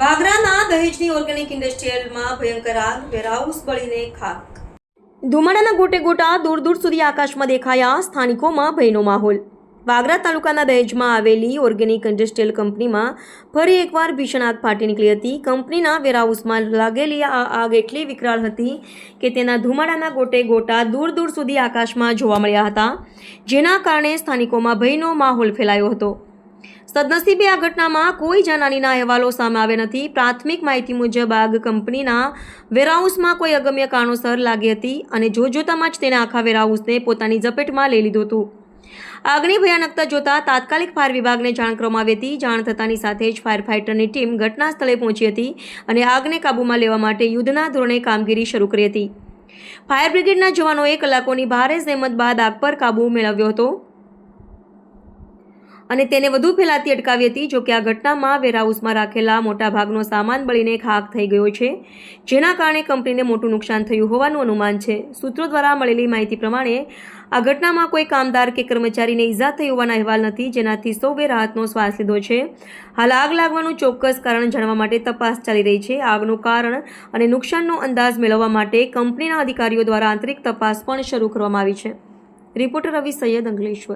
વાગરાના દહેજની organic ઇન્ડસ્ટ્રીયલમાં ભયંકર આગ warehouse બળીને ખાક. ધુમાડાના ગોટે ગોટા દૂર દૂર સુધી આકાશમાં દેખાયા સ્થાનિકોમાં ભયનો માહોલ. વાગરા તાલુકાના દહેજમાં આવેલી ઓર્ગેનિક ઇન્ડસ્ટ્રીયલ કંપનીમાં ફરી એકવાર ભીષણ આગ ફાટી નીકળી હતી. કંપનીના વેરહાઉસમાં લાગેલી આ આગ એટલી વિકરાળ હતી કે તેના ધુમાડાના ગોટે ગોટા દૂર દૂર સુધી આકાશમાં જોવા મળ્યા હતા, જેના કારણે સ્થાનિકોમાં ભયનો માહોલ ફેલાયો હતો. સદનસીબે આ ઘટનામાં કોઈ જાનહાનીના અહેવાલો સામે આવ્યા નથી. પ્રાથમિક માહિતી મુજબ આગ કંપનીના વેરહાઉસમાં કોઈ અગમ્ય કારણોસર લાગી હતી અને જોતજોતામાં જ તેને આખા વેરહાઉસને પોતાની ઝપેટમાં લઈ લીધું હતું. આગની ભયાનકતા જોતા તાત્કાલિક ફાયર વિભાગને જાણ કરવામાં આવી હતી. જાણ થતાની સાથે જ ફાયર ફાઇટરની ટીમ ઘટના સ્થળે પહોંચી હતી અને આગને કાબૂમાં લેવા માટે યુદ્ધના ધોરણે કામગીરી શરૂ કરી હતી. ફાયર બ્રિગેડના જવાનોએ કલાકોની ભારે જહેમત બાદ આગ પર કાબૂ મેળવ્યો હતો. અને તેને વધુ ફેલાતી અટકાવી હતી જોકે આ ઘટનામાં વેરહાઉસમાં રાખેલા મોટાભાગનો સામાન બળીને ખાક થઈ ગયો છે, જેના કારણે કંપનીને મોટું નુકસાન થયું હોવાનું અનુમાન છે. સૂત્રો દ્વારા મળેલી માહિતી પ્રમાણે આ ઘટનામાં કોઈ કામદાર કે કર્મચારીને ઈજા થઈ હોવાના અહેવાલ નથી, જેનાથી સૌએ રાહતનો શ્વાસ લીધો છે. હાલ આગ લાગવાનું ચોક્કસ કારણ જાણવા માટે તપાસ ચાલી રહી છે. આગનું કારણ અને નુકસાનનો અંદાજ મેળવવા માટે કંપનીના અધિકારીઓ દ્વારા આંતરિક તપાસ પણ શરૂ કરવામાં આવી છે. રિપોર્ટર રવિ સૈયદ અંકલેશ્વર.